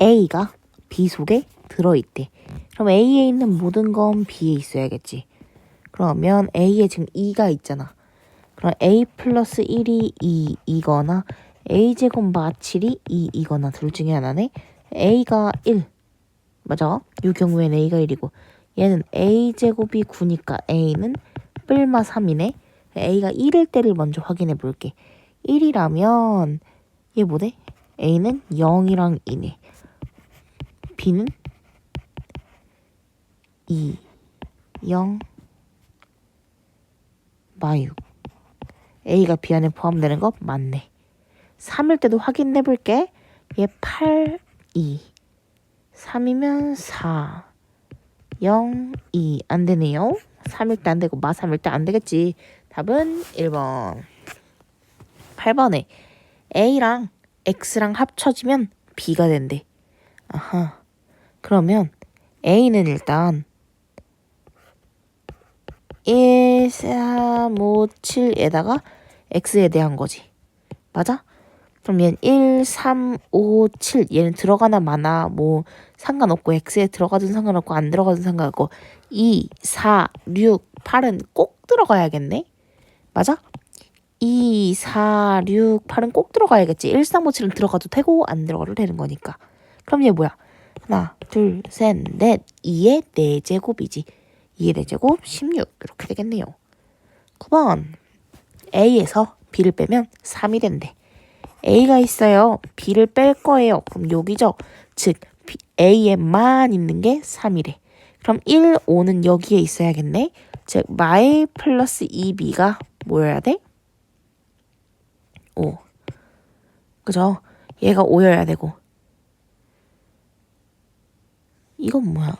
A가 B 속에 들어있대. 그럼 A에 있는 모든 건 B에 있어야겠지. 그러면 A에 지금 2가 있잖아. 그럼 A 플러스 1이 2이거나 A제곱 마칠이 2이거나 둘 중에 하나네. A가 1. 맞아. 이 경우엔 A가 1이고 얘는 A제곱이 9니까 A는 뿔마 3이네. A가 1일 때를 먼저 확인해 볼게. 1이라면 얘 뭐래? A는 0이랑 2네. B는 2, 0, 마유. A가 B 안에 포함되는 거 맞네. 3일 때도 확인해 볼게. 얘 8, 2. 3이면 4, 0, 2. 안 되네요. 3일 때 안 되고 마 3일 때 안 되겠지. 답은 1번. 8번에 A랑 X랑 합쳐지면 B가 된대. 아하. 그러면 A는 일단 1, 3, 5, 7에다가 X에 대한 거지. 맞아? 그럼 얘는 1, 3, 5, 7 얘는 들어가나 마나 뭐 상관없고 X에 들어가든 상관없고 안 들어가든 상관없고 2, 4, 6, 8은 꼭 들어가야겠네? 맞아? 2, 4, 6, 8은 꼭 들어가야겠지. 1, 3, 5, 7은 들어가도 되고 안 들어가도 되는 거니까. 그럼 얘 뭐야? 하나, 둘, 셋, 넷, 2의 4제곱이지. 2의 4제곱 16 이렇게 되겠네요. 9번 A에서 B를 빼면 3이 된대. A가 있어요. B를 뺄 거예요. 그럼 여기죠. 즉 A에만 있는 게 3이래. 그럼 1, 5는 여기에 있어야겠네. 즉 마이 플러스 2B가 뭐여야 돼? 5. 그죠? 얘가 5여야 되고. 이건 뭐야?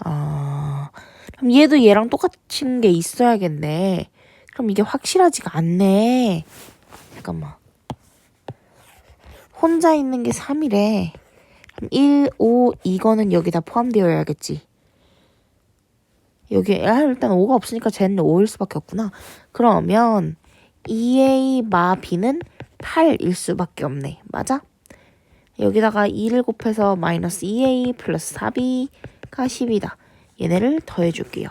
아, 그럼 얘도 얘랑 똑같은 게 있어야겠네. 그럼 이게 확실하지가 않네. 잠깐만. 혼자 있는 게 3이래. 그럼 1, 5, 이거는 여기다 포함되어야겠지. 여기 아, 일단 5가 없으니까 쟤는 5일 수밖에 없구나. 그러면 2A 마 B는 8일 수밖에 없네. 맞아? 여기다가 2를 곱해서 마이너스 2A 플러스 4B가 10이다. 얘네를 더해줄게요.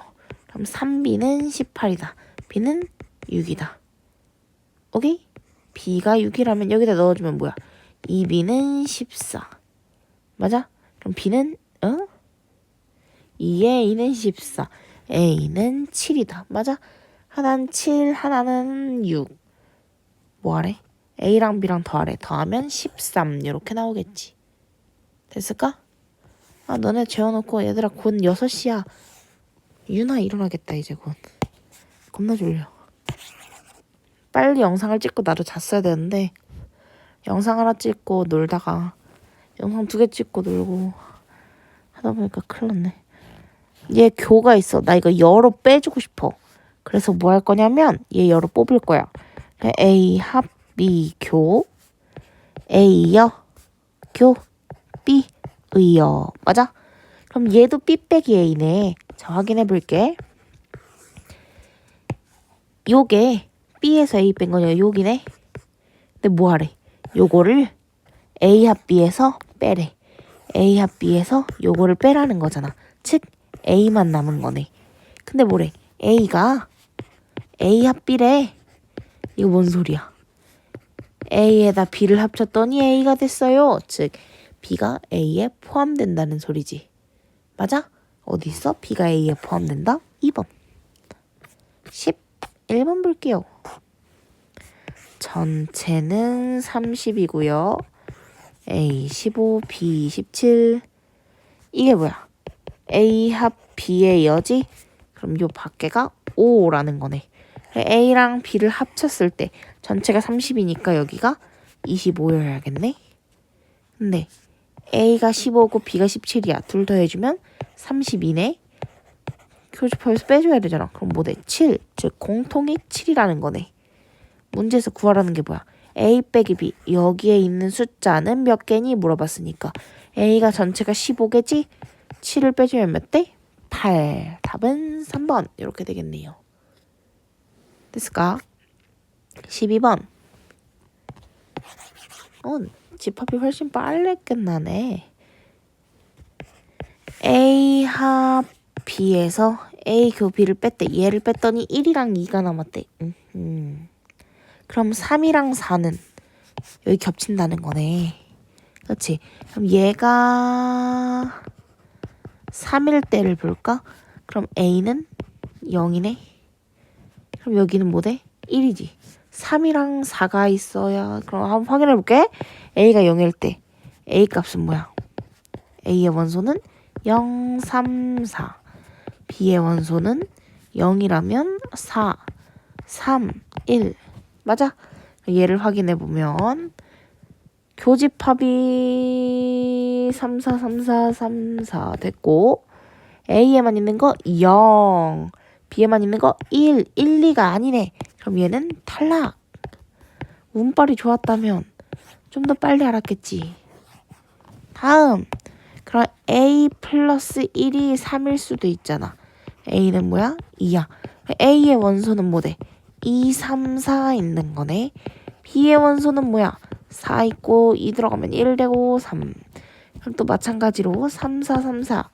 그럼 3B는 18이다. B는 6이다. 오케이? B가 6이라면 여기다 넣어주면 뭐야? 2B는 14. 맞아? 그럼 B는 어? 2에 A는 14. A는 7이다. 맞아? 하나는 7, 하나는 6. 뭐하래? A랑 B랑 더하래. 더하면 13. 이렇게 나오겠지. 됐을까? 아, 너네 재워놓고 얘들아 곧 6시야. 유나 일어나겠다 이제 곧. 겁나 졸려. 빨리 영상을 찍고 나도 잤어야 되는데 영상 하나 찍고 놀다가 영상 두 개 찍고 놀고 하다 보니까 큰일 났네. 얘 교가 있어. 나 이거 열어 빼주고 싶어. 그래서 뭐 할 거냐면 얘 열어 뽑을 거야. A 합 B 교 A여 교 B 의여 맞아? 그럼 얘도 B 빼기 A네. 자 확인해 볼게. 요게 B에서 A 뺀 거냐 여기네. 근데 뭐 하래? 요거를 A 합 B에서 빼래. A 합 B에서 요거를 빼라는 거잖아. 즉 A만 남은 거네. 근데 뭐래? A가 A 합 B래. 이거 뭔 소리야? A에다 B를 합쳤더니 A가 됐어요. 즉 B가 A에 포함된다는 소리지. 맞아? 어디 있어? B가 A에 포함된다? 2번. 11번 볼게요. 전체는 30이고요. A 15, B 17. 이게 뭐야? A 합 B의 여지? 그럼 요 밖에가 5라는 거네. A랑 B를 합쳤을 때 전체가 30이니까 여기가 25여야겠네. 근데 A가 15고 B가 17이야. 둘 더해주면 32네. 교집합에서 빼줘야 되잖아. 그럼 뭐 돼? 7. 즉 공통이 7이라는 거네. 문제에서 구하라는 게 뭐야? A 빼기 B. 여기에 있는 숫자는 몇 개니? 물어봤으니까. A가 전체가 15개지? 7을 빼주면 몇 대? 8. 답은 3번. 이렇게 되겠네요. 됐을까? 12번. 어, 집합이 훨씬 빨리 끝나네. A 합 B에서 A 그 B를 뺐대. 얘를 뺐더니 1이랑 2가 남았대. 음, 음. 그럼 3이랑 4는 여기 겹친다는 거네. 그렇지? 그럼 얘가 3일 때를 볼까? 그럼 A는 0이네. 그럼 여기는 뭐돼? 1이지. 3이랑 4가 있어야 그럼 한번 확인해 볼게. A가 0일 때 A 값은 뭐야? A의 원소는 0, 3, 4. B의 원소는 0이라면 4, 3, 1. 맞아? 얘를 확인해 보면 교집합이 3, 4, 3, 4, 3, 4 됐고 A에만 있는 거 0, B에만 있는 거 1, 1, 2가 아니네. 그럼 얘는 탈락. 운빨이 좋았다면 좀 더 빨리 알았겠지. 다음. 그럼 A 플러스 1이 3일 수도 있잖아. A는 뭐야? 2야. A의 원소는 뭐돼? 2, 3, 4 있는 거네. B의 원소는 뭐야? 4 있고 2 들어가면 1 되고 3. 그럼 또 마찬가지로 3, 4, 3, 4.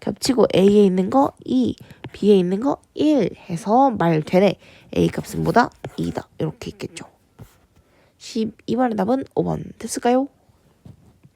겹치고 A에 있는 거 2, B에 있는 거 1 해서 말 되네. A 값은 뭐다? 2다. 이렇게 있겠죠. 12번의 답은 5번 됐을까요?